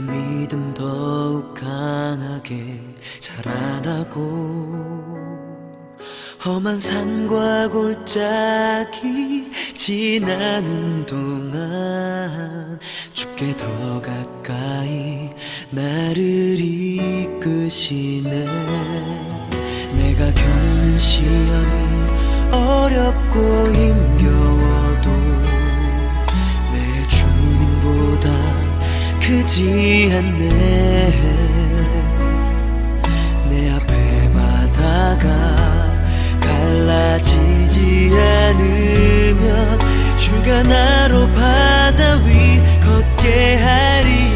믿음 더욱 강하게 자라나고 험한 산과 골짜기 지나는 동안 죽게 더 가까이 나를 이끄시네. 내가 겪는 시험이 어렵고 힘 보이지 않네. 내 앞에 바다가 갈라지지 않으면 주가 나로 바다 위 걷게 하리.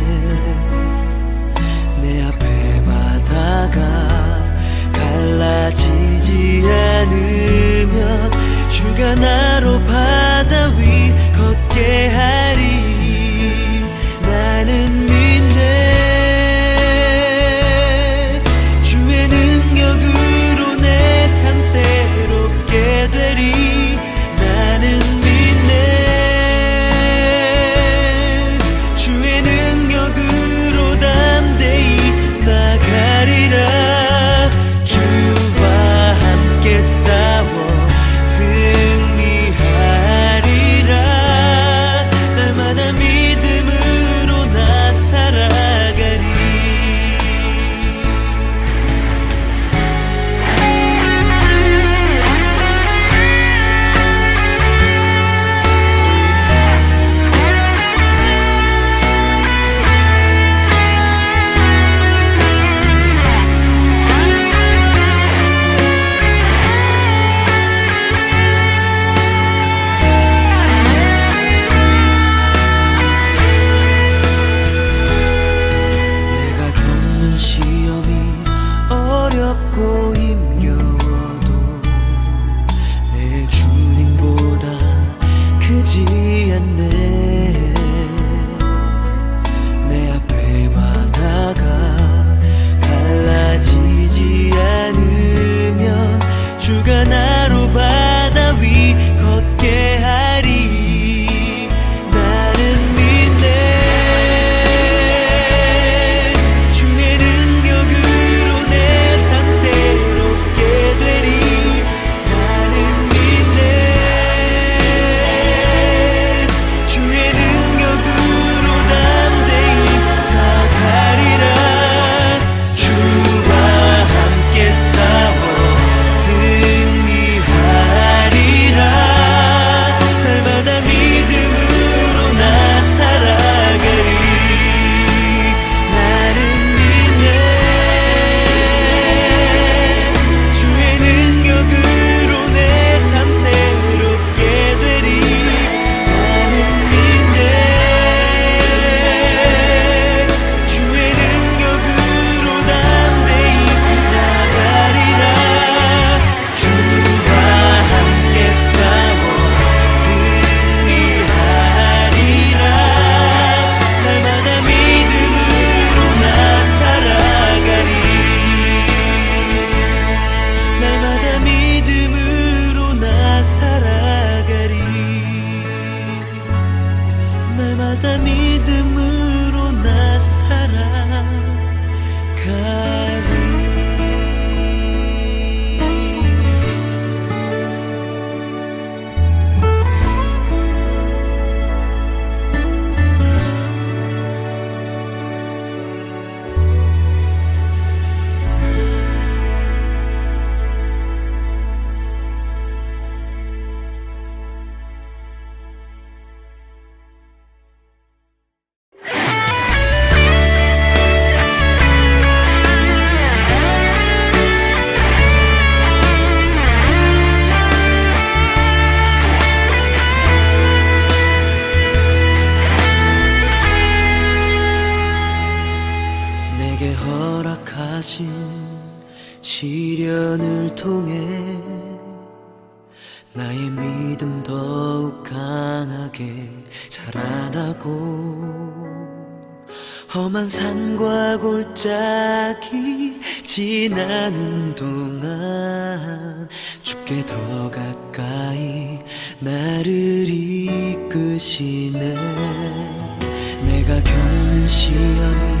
순간 나로 봐 날마다 믿음으로 나 살아가 내게 허락하신 시련을 통해 나의 믿음 더욱 강하게 자라나고 험한 산과 골짜기 지나는 동안 죽게 더 가까이 나를 이끄시네. 내가 겪는 시험이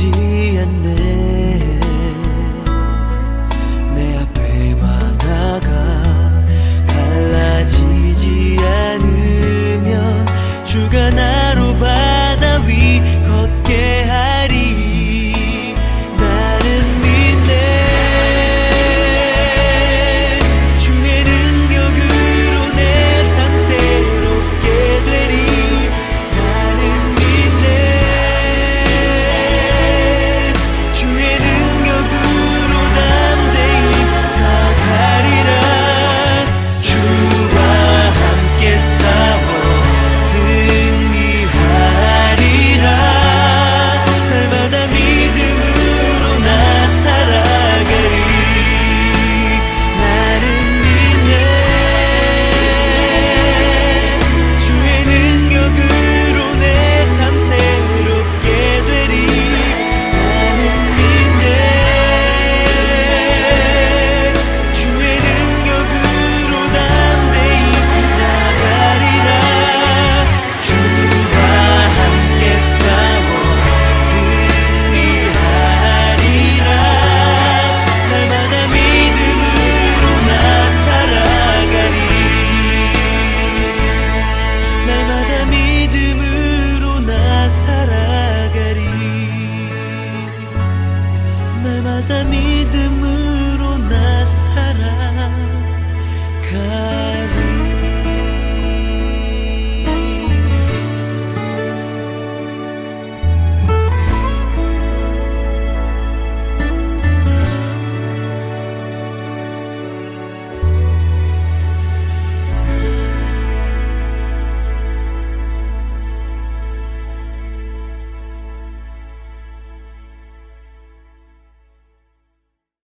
ti.